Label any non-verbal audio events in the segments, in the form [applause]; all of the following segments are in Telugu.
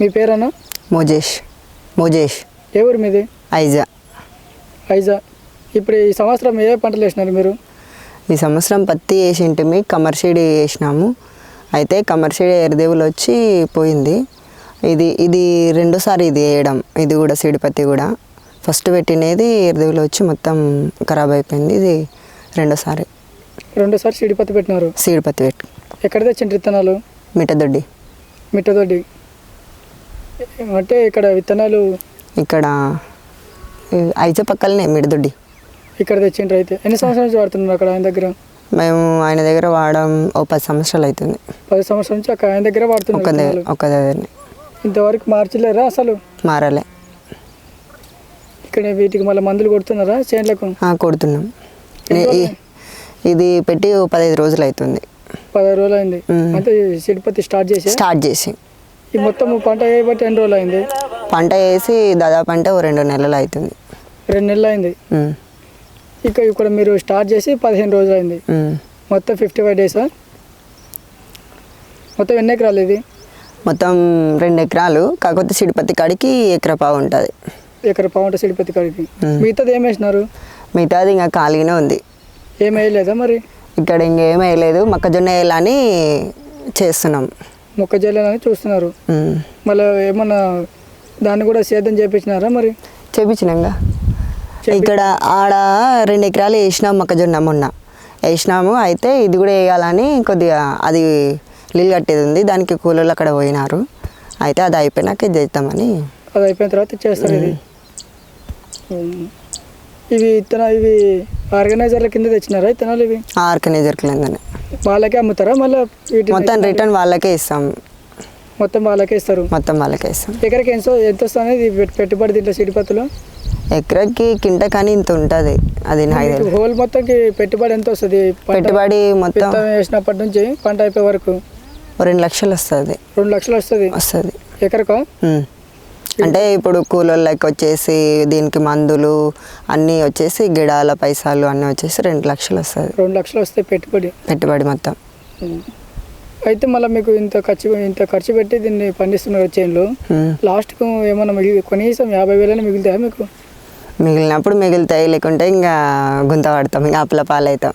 మీ పేరేనా మోజేష్. మోజేష్. ఊరు మీది? ఐజా. ఐజా. ఇప్పుడు ఈ సంవత్సరం ఏ పంటలు వేసినారు మీరు? ఈ సంవత్సరం పత్తి వేసింటిమి కమర్షిడి వేసినాము. అయితే కమర్షిడి ఎరదేవులు వచ్చి పోయింది. ఇది ఇది రెండోసారి ఇది వేయడం. ఇది కూడా సీడి పత్తి కూడా. ఫస్ట్ పెట్టినది ఎరదేవులు వచ్చి మొత్తం ఖరాబ్ అయిపోయింది. ఇది రెండోసారి. రెండోసారి సిడిపత్తి పెట్టినారు. సీడి పత్తి పెట్టి ఎక్కడ తెచ్చిన విత్తనాలు? మిఠదొడ్డి మిట్టదొడ్డి. అంటే ఇక్కడ విత్తనాలు ఇక్కడ ఐజా పక్కలనే మిడదొడ్డి. ఇక్కడ తెచ్చిండ్రు అయితే. ఎన్ని సంవత్సరాల నుంచి వాడుతున్నారు అక్కడ ఆయన దగ్గర? మేము ఆయన దగ్గర వాడడం ఓ పది సంవత్సరాలు అవుతుంది పది సంవత్సరాల నుంచి అక్కడ ఆయన దగ్గర ఒక వాడుతున్నారు దగ్గర. ఒక దగ్గరనే. ఇంతవరకు మార్చలేరా అసలు? మారలే. ఇక్కడ వీటికి మళ్ళీ మందులు కొడుతున్నారా చేనులకు? కొడుతున్నాం. ఇది పెట్టి పదహైదు రోజులు అవుతుంది. పదహారు రోజులు అయింది. అంటే సిడిపత్తి స్టార్ట్ చేసి? స్టార్ట్ చేసి. ఈ మొత్తం పంట వేయబట్టి ఎన్ని రోజులు అయింది? పంట వేసి దాదాపు అంటే ఓ రెండు నెలలు అవుతుంది. రెండు నెలలు అయింది. ఇక ఇక్కడ మీరు స్టార్ట్ చేసి పదిహేను రోజులు అయింది. మొత్తం ఫిఫ్టీ ఫైవ్ డేసా మొత్తం ఎన్ని ఎకరాలు ఇది? మొత్తం రెండు ఎకరాలు. కాకపోతే సిడిపత్తి కాడికి ఎకరా పావు ఉంటుంది. ఎకర పావుంట సిడిపత్తి కాడికి. మ్మ్. మిగతాది ఏం వేసినారు? మిగతాది ఇంకా ఖాళీగానే ఉంది. ఏం వేయలేదా మరి? ఇక్కడ ఇంకేం వేయలేదు. మొక్కజొన్న వేయాలని చేస్తున్నాం. మొక్కజొన్న అని చూస్తున్నారు. మళ్ళీ ఏమన్నా దాన్ని కూడా సేద్యం చేపించినారా మరి? చేపించినాంగా. చేపి- ఇక్కడ ఆడ రెండు ఎకరాలు వేసినాం మొక్కజొన్న మొన్న. వేసినాము అయితే ఇది కూడా వేయాలని కొద్దిగా అది నీళ్ళు కట్టేది ఉంది. దానికి కూలీలు అక్కడ పోయినారు. అయితే అది అయిపోయినాక ఇది చేద్దామని. అది అయిపోయిన తర్వాత చేస్తారు ఇది. ఇవి ఇత్తన ఇవి ఆర్గనైజర్ల కింద తెచ్చినారా ఇత్తనాలు ఇవి? ఆర్గనైజర్ కిందనే వాళ్ళకే అమ్ముతారా? మళ్ళీ మొత్తం రిటర్న్ వాళ్ళకే ఇస్తాం. మొత్తం వాళ్ళకే ఇస్తారు? మొత్తం వాళ్ళకే ఇస్తాం. ఎకరకి ఎంత ఎంత వస్తుంది పెట్టుబడి దీంట్లో సిడిపత్తులో? ఎకరకి కింట కానీ ఇంత ఉంటుంది. అది నాకు హోల్ మొత్తంకి పెట్టుబడి ఎంత వస్తుంది? పంట పెట్టుబడి మొత్తం వేసినప్పటి నుంచి పంట అయిపోయే వరకు? రెండు లక్షలు వస్తుంది. రెండు లక్షలు వస్తుంది? వస్తుంది. ఎకరకో. అంటే ఇప్పుడు కూలోళ్ళకి వచ్చేసి దీనికి మందులు అన్నీ వచ్చేసి గిడాల పైసలు అన్నీ వచ్చేసి రెండు లక్షలు వస్తుంది రెండు లక్షలు వస్తాయి పెట్టుబడి. పెట్టుబడి మొత్తం. అయితే మళ్ళీ మీకు ఇంత ఖర్చు ఇంత ఖర్చు పెట్టి దీన్ని పండిస్తున్నారు చేనులో. లాస్ట్కు ఏమన్నా మిగిలి కనీసం యాభై వేలైనా మిగులుతాయా మీకు? మిగిలినప్పుడు మిగులుతాయి లేకుంటే ఇంకా గుంత పడతాం ఇంకా అప్పుల పాలవుతాం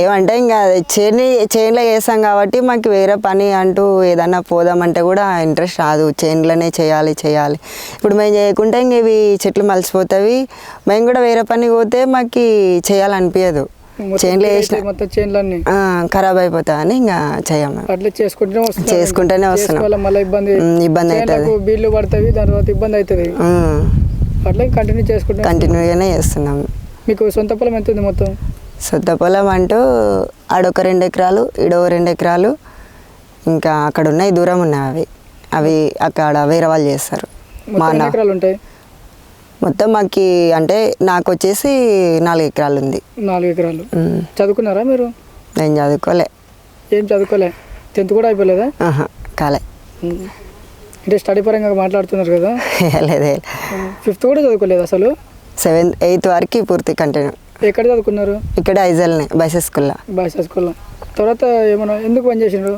ఏమంటే ఇంకా చేని చేనులో వేసాం కాబట్టి మాకు వేరే పని అంటూ ఏదన్నా పోదామంటే కూడా ఇంట్రెస్ట్ రాదు. చేనులోనే చేయాలి చేయాలి. ఇప్పుడు మేము చేయకుంటే ఇంక ఇవి చెట్లు మలిసిపోతాయి. మేము కూడా వేరే పని పోతే మాకు చేయాలనిపించదు చేనులో వేసిన మొత్తం చేనులన్నీ? ఖరాబ్ అయిపోతాయని ఇంకా చేయము అట్లా చేసుకుంటూనే వస్తున్నాం. చేసుకుంటూనే వస్తున్నాం. మళ్ళీ ఇబ్బంది? ఇబ్బంది చేనులకు బిల్లు పడతాయి దాని తర్వాత ఇబ్బంది అవుతుంది అట్లా కంటిన్యూ చేసుకుంటాం కంటిన్యూగానే చేస్తున్నాము మీకు సొంత పొలం ఎంత ఉంది మొత్తం? సొంత పొలం అంటూ ఆడొక రెండు ఎకరాలు ఈడో రెండు ఎకరాలు ఇంకా అక్కడ ఉన్నాయి దూరం ఉన్నాయి అవి. అవి అక్కడ వేరే వాళ్ళు చేస్తారు మా అన్న ఎకరాలు ఉంటాయి? మొత్తం మాకు అంటే నాకు వచ్చేసి నాలుగు ఎకరాలు ఉంది. నాలుగు ఎకరాలు. చదువుకున్నారా మీరు? నేను చదువుకోలే. ఏం చదువుకోలే? టెన్త్ కూడా అయిపోలేదా? ఆహా, కాలే. అంటే స్టడీ పరంగా మాట్లాడుతున్నారు కదా. [laughs] లేదే ఫిఫ్త్ కూడా చదువుకోలేదు అసలు? సెవెంత్ ఎయిత్ వరకు పూర్తి కంటిన్యూ. ఎక్కడ చదువుకున్నారు? ఇక్కడ ఐజల్నే బైసెస్ స్కూల్లో. బాయ్స్ స్కూల్లో. తర్వాత ఏమన్నా ఎందుకు పని చేసిండ్రు?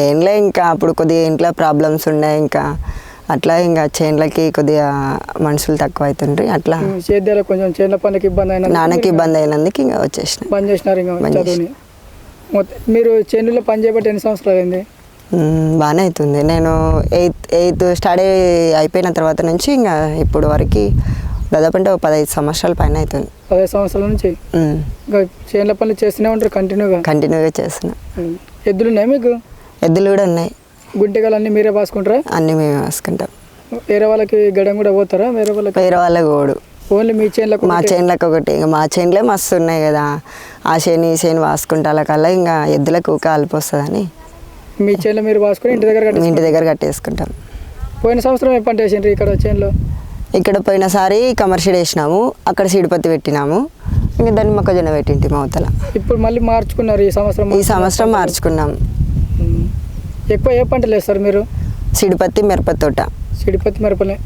ఏంలే ఇంకా అప్పుడు కొద్దిగా ఇంట్లో ప్రాబ్లమ్స్ ఉన్నాయి ఇంకా అట్లా ఇంకా చేన్లకి కొద్దిగా మనుషులు తక్కువ అవుతుండ్రి అట్లా. సేద్యాలకు కొంచెం చేనుల పనికి ఇబ్బంది అయినా నాన్నకి ఇబ్బంది అయినందుకు ఇంకా వచ్చేసిన. పని చేసినారు ఇంకా పని చదువుని. మొత్తం మీరు చేనులో పని చేయబట్టి ఎన్ని సంవత్సరాలు అయింది? మ్మ్, బాగానే అవుతుంది నేను ఎయిత్ ఎయిత్ స్టడీ అయిపోయిన తర్వాత నుంచి ఇంకా ఇప్పుడు వరకు దాదాపు అంటే ఒక పదహైదు సంవత్సరాల పైన అవుతుంది పదహైదు సంవత్సరాల నుంచి. ఇంకా చేనుల పనులు చేస్తూనే ఉంటారు కంటిన్యూగా? కంటిన్యూగా చేస్తున్నా. ఎద్దులు ఉన్నాయి మీకు? ఎద్దులు కూడా ఉన్నాయి. గుంటెగాలు అన్నీ మీరే పాసుకుంటారా? అన్నీ మేము వేసుకుంటాం వేరే వాళ్ళకి గడం కూడా పోతారా? వేరే వాళ్ళకి? వేరే వాళ్ళ గోడు ఓన్లీ మీ చేనులకు మా చేనులకు ఒకటి. ఇంకా మా చేనులే మస్తు ఉన్నాయి కదా. ఆ చేను ఈ చేను వాసుకుంటా కల్లా ఇంకా ఎద్దులకు కాల్పు వస్తుందని. మీ చేనులో మీరు పాసుకొని ఇంటి దగ్గర. ఇంటి దగ్గర కట్టేసుకుంటాం. పోయిన సంవత్సరం ఏ పంట వేసిండ్రు ఇక్కడ చేనులో? ఇక్కడ పోయినసారి కమర్షియల్ వేసినాము అక్కడ సీడిపత్తి పెట్టినాము. ఇంకా దాన్ని మొక్కజొన్న పెట్టింటి అవతల. ఇప్పుడు మళ్ళీ మార్చుకున్నారు ఈ సంవత్సరం ఈ సంవత్సరం మార్చుకున్నాం. ఎక్కువ ఏ పంటలు వేస్తారు మీరు? సిడిపత్తి మిరప తోట. సిడిపత్తి మిరపలే.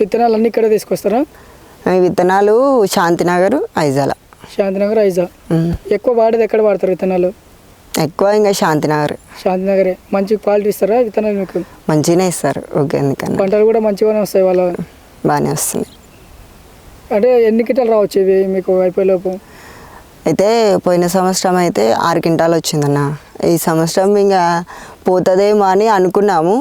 విత్తనాలు అన్నీ ఇక్కడే తీసుకొస్తారా? విత్తనాలు శాంతినగర్ ఐజాల. శాంతినగర్ ఐజా ఉమ్. ఎక్కువ వాడేది ఎక్కడ వాడతారు విత్తనాలు? ఎక్కువ ఇంకా శాంతినగర్. శాంతినగరే. మంచి క్వాలిటీ ఇస్తారా? విత్తనాలు మీకు? మంచిగానే ఇస్తారు. ఓకే ఎందుకన్నా. పంటలు కూడా మంచిగానే వస్తాయి వాళ్ళ. బాగానే వస్తుంది అంటే ఎన్ని కింటాలు రావచ్చు ఇవి మీకు అయిపోయేలోపు అయితే పోయిన సంవత్సరం అయితే ఆరు క్వింటాలు వచ్చిందన్న. ఈ సంవత్సరం ఇంకా పోతుందేమో అని అనుకున్నాము.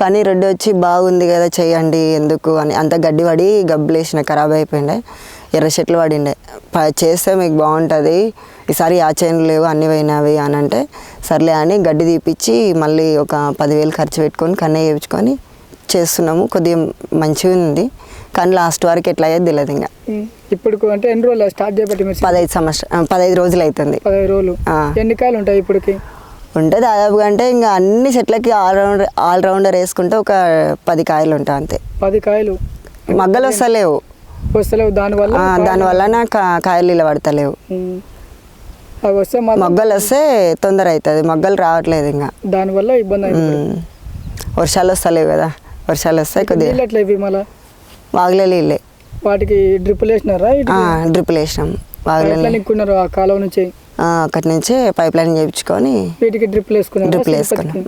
కానీ రెడ్డి వచ్చి బాగుంది కదా చేయండి ఎందుకు అని. అంత గడ్డి పడి గబ్బులేసిన ఖరాబ్ అయిపోయిండే. ఎర్ర చెట్లు పడిండే. ప- చేస్తే మీకు బాగుంటుంది. ఈసారి ఆ చైన్లు లేవు అన్నీ పోయినవి అని అంటే సర్లే అని గడ్డి తీపిచ్చి మళ్ళీ ఒక పదివేలు ఖర్చు పెట్టుకొని కన్నే చేయించుకొని చేస్తున్నాము. కొద్దిగా మంచిగా ఉంది. కానీ లాస్ట్ వరకు ఎట్లా అయ్యేది తెలియదు ఇంకా. ఇప్పుడు అంటే ఎన్ని రోజులు స్టార్ట్ చేయబట్టి పదహైదు సంవత్సరం పదహైదు రోజులు అవుతుంది పదహైదు రోజులు. ఎన్ని కాయలు ఉంటాయి ఇప్పటికి? ఉంటే దాదాపుగా అంటే ఇంకా అన్ని చెట్లకి ఆల్రౌండర్ ఆల్రౌండర్ వేసుకుంటే ఒక పది కాయలు ఉంటాయి అంతే. పది కాయలు. మగ్గలు వస్తలేవు. వస్తలేవు. దానివల్ల దానివల్ల నాకు కాయలు ఇలా పడతలేవు. అవి వస్తే మగ్గలు వస్తే తొందర అవుతుంది మగ్గలు రావట్లేదు ఇంకా. దానివల్ల ఇబ్బంది. వర్షాలు వస్తలేవు కదా. వర్షాలు వస్తాయి కొద్దిగా ఇవి మళ్ళా? వాగులే నీళ్ళే. వాటికి డ్రిప్పులు వేసినారా డ్రిప్పులు వేసినాం. వాగులే నిక్కున్నారు ఆ కాలువ నుంచి? అక్కడి నుంచి పైప్ లైన్ చేయించుకొని వీటికి డ్రిప్పులు వేసుకున్నారు? డ్రిప్పులు వేసుకున్నాం.